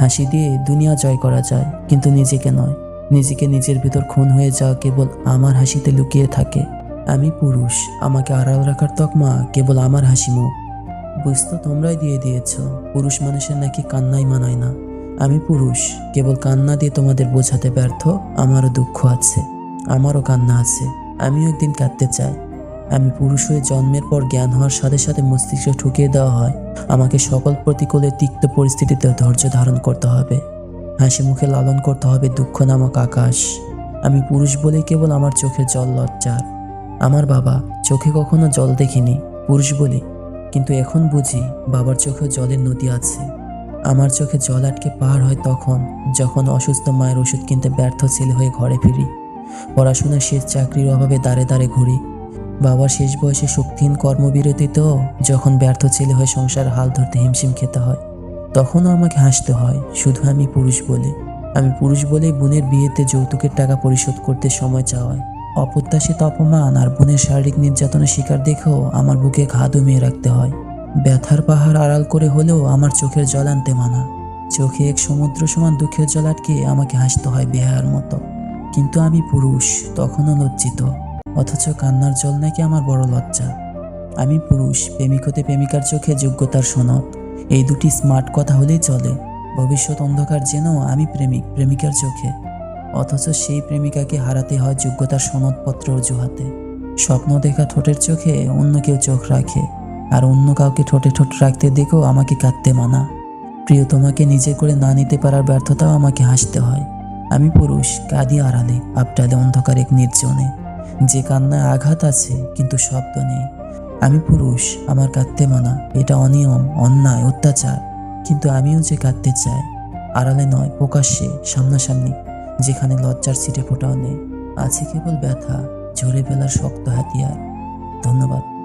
হাসি দিয়ে দুনিয়া জয় করা যায়, কিন্তু নিজেকে নয়। নিজেকে নিজের ভিতর খুন হয়ে যাওয়া কেবল আমার হাসিতে লুকিয়ে থাকে। আমি পুরুষ, আমাকে আড়াল রাখার তকমা কেবল আমার হাসি মুখ। বুঝতো তোমরাই দিয়ে দিয়েছ, পুরুষ মানুষের নাকি কান্নাই মানায় না। আমি পুরুষ, কেবল কান্না দিয়ে তোমাদের বোঝাতে ব্যর্থ, আমারও দুঃখ আছে, আমারও কান্না আছে, আমিও একদিন কাঁদতে চাই। আমি পুরুষ হয়ে জন্মের পর জ্ঞান হওয়ার সাথে সাথে মস্তিষ্ক ঠুকিয়ে দেওয়া হয়। আমাকে সকল প্রতিকূলে তিক্ত পরিস্থিতিতে ধৈর্য ধারণ করতে হবে। হাসি মুখে লালন করতে হবে দুঃখ নামক আকাশ। আমি পুরুষ বলে কেবল আমার চোখে জল লজ্জার। আমার বাবা চোখে কখনো জল দেখিনি, পুরুষ বলি। কিন্তু এখন বুঝি বাবার চোখে জলের নদী আছে। আমার চোখে জল আটকে পার হয় তখন, যখন অসুস্থ মায়ের ওষুধ কিনতে ব্যর্থ ছেলে হয়ে ঘরে ফিরি। পড়াশোনার শেষ চাকরির অভাবে দাঁড়ে দাঁড়ে ঘুরি। বাবার শেষ বয়সে শক্তিহীন কর্মবিরতিতেও যখন ব্যর্থ ছেলে হয়ে সংসার হাল ধরতে হিমশিম খেতে হয়। তখনও আমাকে হাসতে হয়, শুধু আমি পুরুষ বলে। আমি পুরুষ বলেই বোনের বিয়েতে যৌতুকের টাকা পরিশোধ করতে সময় চাওয়ায়। অপ্রত্যাশিত অপমান আর বোনের শারীরিক নির্যাতনের শিকার দেখেও আমার বুকে ঘা দমিয়ে রাখতে হয়। ব্যথার পাহাড় আড়াল করে হলেও আমার চোখের জল আনতে মানা। চোখে এক সমুদ্র সমান দুঃখের জল আটকে আমাকে হাসতে হয় বেহার মতো। কিন্তু আমি পুরুষ, তখনও লজ্জিত। অথচ কান্নার জল নাকি আমার বড় লজ্জা। আমি পুরুষ, প্রেমিক হতে প্রেমিকার চোখে যোগ্যতার সনদ এই দুটি স্মার্ট কথা হলেই চলে। ভবিষ্যৎ অন্ধকার যেন আমি প্রেমিক, প্রেমিকার চোখে। অথচ সেই প্রেমিকাকে হারাতে হয় যোগ্যতার সনদপত্র অজুহাতে। স্বপ্ন দেখা ঠোঁটের চোখে অন্য কেউ চোখ রাখে। আর অন্য কাউকে ঠোঁটে ঠোঁট রাখতে দেখেও আমাকে কাঁদতে মানা। প্রিয় তোমাকে নিজে করে না নিতে পারার ব্যর্থতাও আমাকে হাসতে হয়। আমি পুরুষ, কাঁদি আড়ালে আপটালে অন্ধকার এক নির্জনে। যে কান্নায় আঘাত আছে, কিন্তু শব্দ নেই। আমি পুরুষ, আমার কাঁদতে মানা, এটা অনিয়ম, অন্যায়, অত্যাচার। কিন্তু আমিও যে কাঁদতে চাই, আড়ালে নয়, প্রকাশ্যে, সামনাসামনি, যেখানে লজ্জার সিটে ফোটাও নেই। আছে কেবল ব্যথা, ঝরে ফেলার শক্ত হাতিয়ার। ধন্যবাদ।